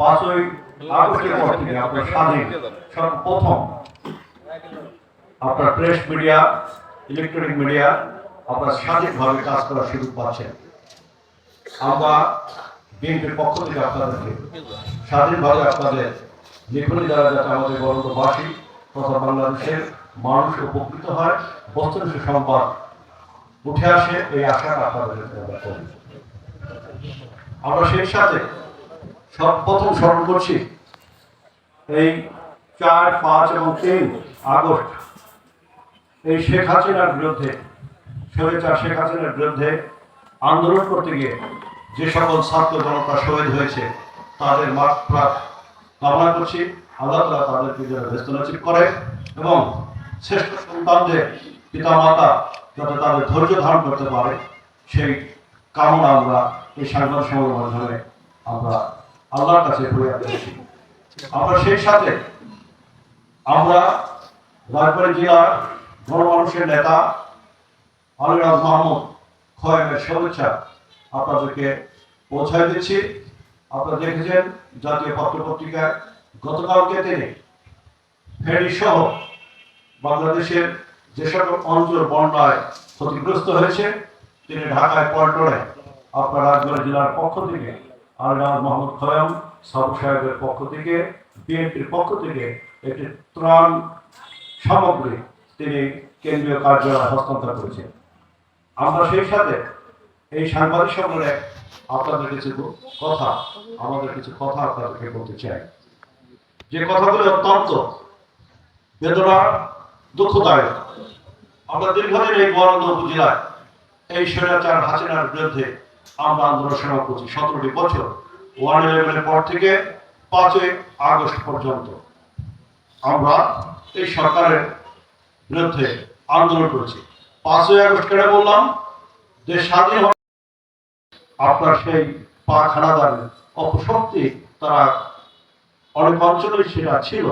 পাঁচই আগস্টের আপনার স্বাধীন। সর্বপ্রথম আপনার প্রেস মিডিয়া, ইলেকট্রনিক মিডিয়া আপনার স্বাধীনভাবে কাজ করার সুযোগ পাচ্ছেন। আমরা বিএনপির পক্ষ থেকে আপনাদেরকে স্বাধীনভাবে আপনাদের লেখনী দ্বারা যাতে আমাদের গণতবাসী তথা বাংলাদেশের মানুষ উপকৃত হয়, বস্তুনিষ্ঠ সম্পদ উঠে আসে, এই আশা আপনাদের আমরা সেই সাথে সর্বপ্রথম স্মরণ করছি। এই চার, পাঁচ এবং তিন আগস্ট। এই শেখ হাসিনার বিরুদ্ধে শেখ হাসিনার বিরুদ্ধে আন্দোলন করতে গিয়ে যে সকল ছাত্র জনতা শহীদ হয়েছে, তাদের মাত্রা কামনা করছি। আল্লাহ তালা তাদেরকে যেন ব্যস্ত নচিব করে এবং শ্রেষ্ঠ সন্তানদের পিতা মাতা যাতে তাদের ধৈর্য ধারণ করতে পারে, সেই কামনা আমরা এই সাংবাদিক সমাবেশের মাধ্যমে আমরা আল্লাহর কাছে আমরা সেই সাথে, আমরা রাজবাড়ী জেলার গণমানুষের নেতা আলিরাজ মাহমুদ খয়েমের শুভেচ্ছা আপনাদেরকে পৌঁছায় দিচ্ছি। আপনারা দেখেছেন জাতীয় পত্রপত্রিকায় গতকালকে তিনি ফেরি সহ বাংলাদেশের যে সকল অঞ্চল বন্যায় ক্ষতিগ্রস্ত হয়েছে, তিনি ঢাকায় পল্টনে আপনার জেলার পক্ষ থেকে আলিরাজ মোহাম্মদ খয়ম সাবু সাহেবের পক্ষ থেকে, বিএনপির পক্ষ থেকে একটি ত্রাণ সামগ্রী তিনি কেন্দ্রীয় কার্যালয়ে হস্তান্তর করেছেন। আমরা সেই সাথে এই সাংবাদিক সম্মেলনে আপনাদের কিছু কথা, আমাদের কিছু কথা আপনাদেরকে বলতে চাই। যে কথাগুলো অত্যন্ত বেদনা, দুঃখদায়ক। আমরা দীর্ঘদিন এই বরান্দ উপজেলায় এই স্বৈরাচার হাসিনার বিরুদ্ধে আমরা আন্দোলন করছি সতেরোটি বছর। পর থেকে পাঁচই আগস্ট পর্যন্ত আমরা এই সরকারের বিরুদ্ধে আন্দোলন করেছি। পাঁচই আগস্ট কেন বললাম? যে স্বাধীন আপনার সেই পাক হানাদারের অপশক্তি তারা অনেক অঞ্চলে সেটা ছিল।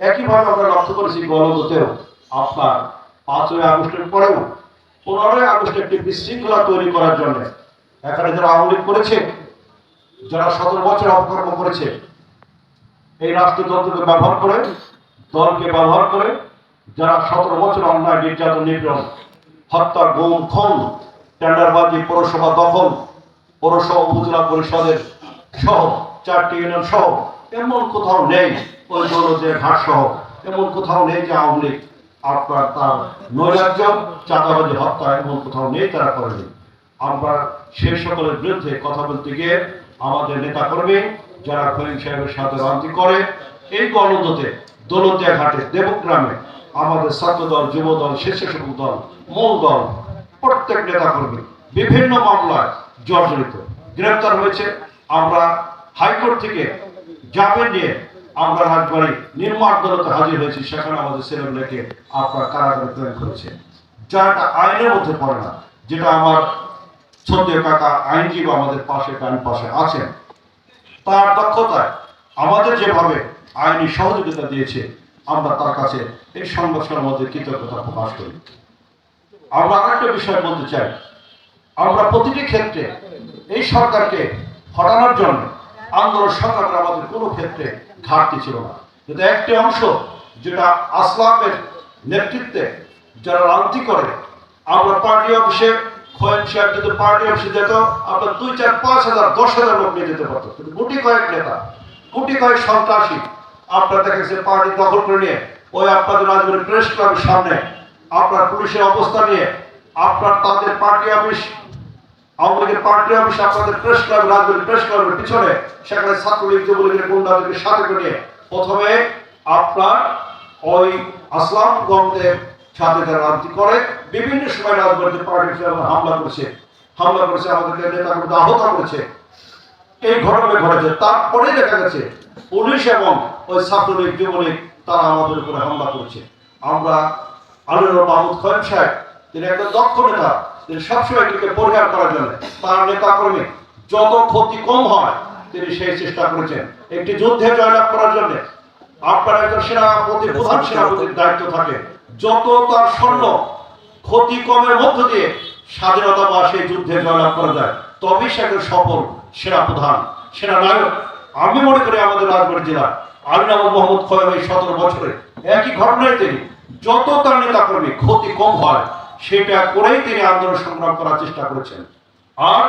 একইভাবে আমরা লক্ষ্য করেছি গণদতেও আপনার পাঁচই আগস্টের পরেও পনেরোই আগস্ট একটি বিশৃঙ্খলা তৈরি করার জন্য এখানে যারা আওয়ামী করেছে, যারা সতেরো বছর অপকর্ম করেছে, এই রাষ্ট্রযন্ত্রকে ব্যবহার করে, দলকে ব্যবহার করে, যারা সতেরো বছর অন্যায়, নির্যাতন, নিপীড়ন, হত্যা, গুম, খুন, টেন্ডারবাজি, পৌরসভা দখল, পৌরসভা উপজেলা পরিষদের সহ, চারটি ইউনিয়ন সহ, এমন কোথাও নেই ওই যে ঘাট সহ, এমন কোথাও নেই যে আওয়ামী লীগ আপনার তার নৈরাজ্য, চাঁদাবাজি, হত্যা, এমন কোথাও নেই তারা করেনি। আমরা সে সকলের বিরুদ্ধে কথা বলতে গিয়ে আমাদের নেতা কর্মী যারা খলিল সাহেবের সাথে রাজনীতি করে, এই গণদতে দৌলতিয়া ঘাটে, দেবগ্রামে আমাদের ছাত্র দল যুব দল স্বেচ্ছাসেবক দল, মূল দল, প্রত্যেক নেতা কর্মী বিভিন্ন মামলায় জর্জরিত, গ্রেপ্তার হয়েছে। আমরা হাইকোর্ট থেকে জামিন নিয়ে আমরা রাজবাড়ি নির্মাণ আদালতে হাজির হয়েছি, সেখানে আমাদের ছেলেমেয়েকে আপনার কারাগারে প্রেরণ করেছে যা একটা আইনের মধ্যে পড়ে না, যেটা আমার সত্যি কাকা, আইনজীবী আমাদের পাশে, ডান পাশে আছেন। তার দক্ষতায় আমাদের যেভাবে আইনি সহযোগিতা দিয়েছে, আমরা তার কাছে এই সংগঠনের মধ্যে কৃতজ্ঞতা প্রকাশ করি। আমরা আরেকটা বিষয় বলতে চাই। আমরা প্রতিটি ক্ষেত্রে এই সরকারকে হটানোর জন্য আন্দোলন সংগ্রামের আমাদের কোনো ক্ষেত্রে ঘাটতি ছিল না। কিন্তু একটি অংশ যেটা আসলামের নেতৃত্বে যারা রাজনীতি করে, আমরা পার্টি অফিসে খোয়েন সাহেব যদি পার্টি যেত, আপনার দুই চার পাঁচ হাজার, দশ হাজার লোক নিয়ে যেতে পারতো। কিন্তু গুটি কয়েক নেতা, গুটি কয়েক সন্ত্রাসী আপনার দেখেছে পার্টি দখল করে নিয়ে, ওই আপনাদের রাজবাড়ি প্রেস ক্লাবের সামনে আপনার পুলিশের অবস্থা নিয়ে, আপনার তাদের পার্টি অফিস, আওয়ামী লীগের পার্টি অফিস, আপনাদের প্রেস ক্লাব রাজবাড়ি প্রেস ক্লাবের পিছনে, সেখানে ছাত্রলীগ, যুবলীগের গুন্ডাদেরকে সাথে নিয়ে, প্রথমে আপনার ওই আসলাম গঙ্গের সাথে যারা রাজনীতি করে, বিভিন্ন সময় রাজবাড়িতে পার্টি হামলা করেছে। হামলা করেছে আমাদেরকে নেতাগুলো আহত করেছে। এই ঘটনা ঘটেছে। তারপরে দেখা গেছে, পুলিশ এবং ওই ছাত্রলীগ, যুবলীগ, তারা আমাদের উপরে হামলা করছে। আমরা আলুর মাহমুদ খয়েম সাহেব, তিনি একটা দক্ষ নেতা, তিনি সবসময় এটিকে পরিহার করার জন্য তার নেতা কর্মী যত ক্ষতি কম হয়, তিনি সেই চেষ্টা করেছেন। একটি যুদ্ধে জয়লাভ করার জন্য আপনার একজন সেনাপতি, প্রধান সেনাপতির দায়িত্ব থাকে। যত তার সৈন্য ক্ষতি কমের মধ্য দিয়ে স্বাধীনতা বা সেই যুদ্ধে জয়লাভ করা যায়, তবেই সে একজন সফল সেনা প্রধান, সেনা নায়ক। আমি মনে করি আমাদের রাজবাড়ি জেলা আহমদ মোহাম্মদ খয়েম এই সতেরো বছরে একই ঘটনায় তিনি যত তার নেতা কর্মী ক্ষতি কম হয়, সেটা করেই তিনি আন্দোলন সংগ্রাম করার চেষ্টা করেছেন। আর